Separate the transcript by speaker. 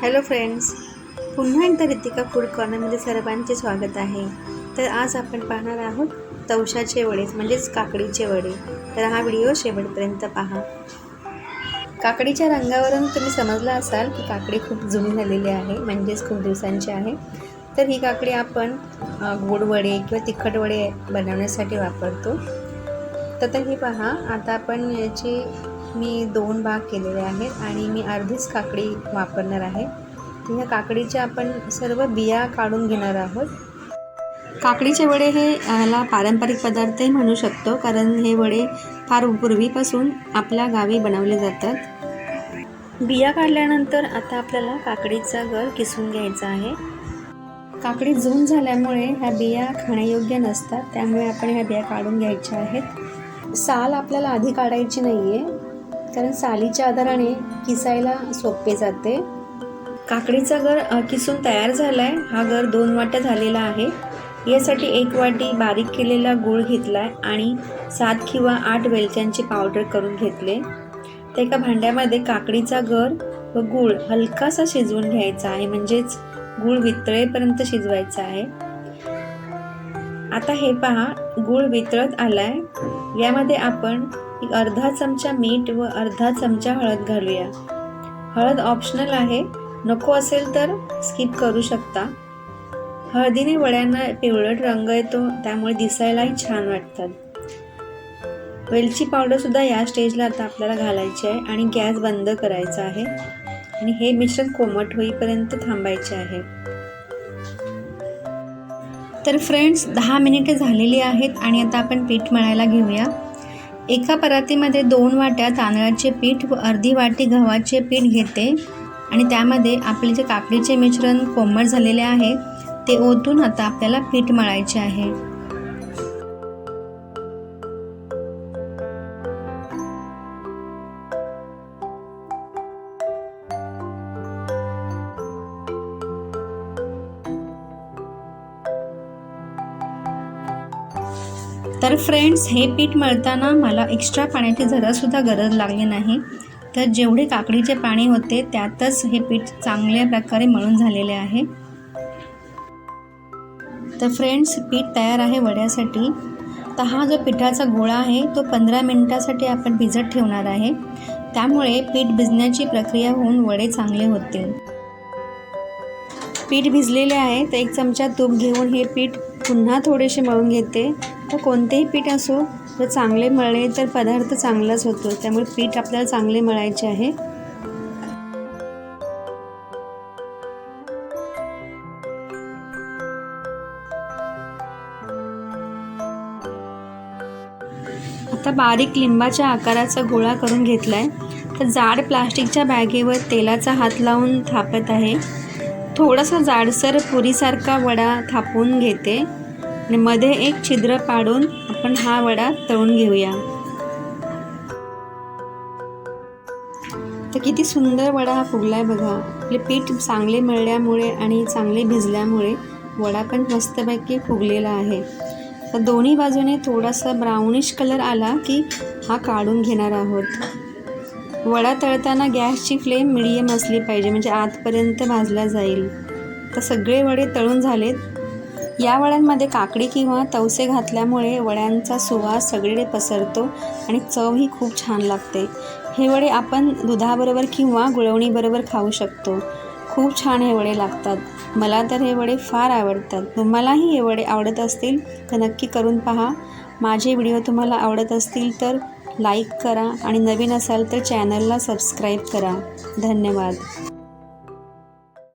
Speaker 1: Hello friends पुन्हा एकदा Ritika food कॉर्नरमध्ये सर्वांचे स्वागत आहे. तर आज आपण पाहणार आहोत तवशाचे वडे म्हणजेच काकडीचे वडे. तर हा व्हिडिओ शेवटपर्यंत पहा. काकडीच्या रंगावरून तुम्ही समजला असाल की काकडी खूप जुनी झालेली आहे म्हणजेच खूप दिवसांची आहे. तर ही काकडी आपण गोड वडे किंवा तिखट वडे बनवण्यासाठी वापरतो. तर तर ही पहा आता आपण याची मी दोन भाग केलेले आहेत आणि मी अर्धीच काकडी वापरणार आहे. तर ह्या काकडीच्या आपण सर्व बिया काढून घेणार आहोत. काकडीचे वडे हे ह्याला पारंपरिक पदार्थही म्हणू शकतो कारण हे वडे फार पूर्वीपासून आपल्या गावी बनवले जातात. बिया काढल्यानंतर आता आपल्याला काकडीचा गर किसून घ्यायचा आहे. काकडी जून झाल्यामुळे ह्या बिया खाण्यायोग्य नसतात त्यामुळे आपण ह्या बिया काढून घ्यायच्या आहेत. साल आपल्याला आधी काढायची नाही आहे कारण सालीच्या आधाराने किसायला सोपे जाते. काकडीचा गर किसून तयार झाला आहे हा गर दोन वाट्या झालेला आहे. यासाठी एक वाटी बारीक केलेला गूळ घेतला आहे आणि सात किंवा आठ वेलच्यांची पावडर करून घेतले. तर एका भांड्यामध्ये काकडीचा गर व गूळ हलकासा शिजवून घ्यायचा आहे. म्हणजेच गूळ वितळेपर्यंत शिजवायचा आहे. आता हे पहा गूळ वितळत आलाय. यामध्ये आपण एक अर्धा चमचा मीठ व अर्धा चमचा हळद घालूया. हळद ऑप्शनल आहे. नको असेल तर स्किप करू शकता. हळदीने वड्यांना पिवळट रंग येतो त्यामुळे दिसायलाही छान वाटतात. वेलची पावडरसुद्धा या स्टेजला आता आपल्याला घालायची आहे आणि गॅस बंद करायचा आहे. आणि हे मिश्रण कोमट होईपर्यंत थांबायचे आहे. तर फ्रेंड्स दहा मिनिटे झालेली आहेत आणि आता आपण पीठ मळायला घेऊया. एका परातीमध्ये दोन वाट्या तांदळाचे पीठ व अर्धी वाटी गव्हाचे पीठ घेते आणि त्यामध्ये आपले जे काकडीचे मिश्रण कोमट झालेले आहे ते ओतून आता आपल्याला पीठ मळायचे आहे. तर फ्रेंड्स हे पीठ मळताना मला एक्स्ट्रा पाण्याची जरासुद्धा गरज लागली नाही. तर जेवढे काकडीचे पाणी होते त्यातच हे पीठ चांगल्या प्रकारे मळून झालेले आहे. तर फ्रेंड्स पीठ तयार आहे वड्यासाठी. तर हा जो पिठाचा गोळा आहे तो पंधरा मिनटासाठी आपण भिजत ठेवणार आहे. त्यामुळे पीठ भिजण्याची प्रक्रिया होऊन वडे चांगले होतील. पीठ भिजलेले आहे तर एक चमचा तूप घेऊन हे पीठ पुन्हा थोडेसे मळून घेते. तर कोणतेही पीठ असो जर चांगले मळले तर पदार्थ चांगलाच होतो. त्यामुळे पीठ आपल्याला चांगले मळायचे आहे. आता बारीक लिंबाच्या आकाराचा गोळा करून घेतला आहे तर जाड प्लास्टिकच्या बॅगेवर तेलाचा हात लावून थापत आहे. थोडासा जाडसर पुरीसारखा वडा थापून घेते. आणि मध्ये एक छिद्र पाडून आपण हा वडा तळून घेऊया. तर किती सुंदर वडा हा फुगला आहे बघा. आपले पीठ चांगले मळल्यामुळे आणि चांगले भिजल्यामुळे वडा पण मस्तपैकी फुगलेला आहे. तर दोन्ही बाजूने थोडासा ब्राउनिश कलर आला की हा काढून घेणार आहोत. वडा तळताना गॅसची फ्लेम मिडियम असली पाहिजे म्हणजे आतपर्यंत भाजला जाईल. तर सगळे वडे तळून झालेत. या वड्यांमध्ये काकडी किंवा तवसे घातल्यामुळे वड्यांचा सुवास सगळीकडे पसरतो आणि चवही खूप छान लागते. हे वडे आपण दुधाबरोबर किंवा गुळवणीबरोबर खाऊ शकतो. खूप छान हे वडे लागतात. मला तर हे वडे फार आवडतात. तुम्हालाही हे वडे आवडत असतील तर नक्की करून पहा. माझे व्हिडिओ तुम्हाला आवडत असतील तर लाईक करा आणि नवीन असाल तर चॅनलला सबस्क्राईब करा. धन्यवाद.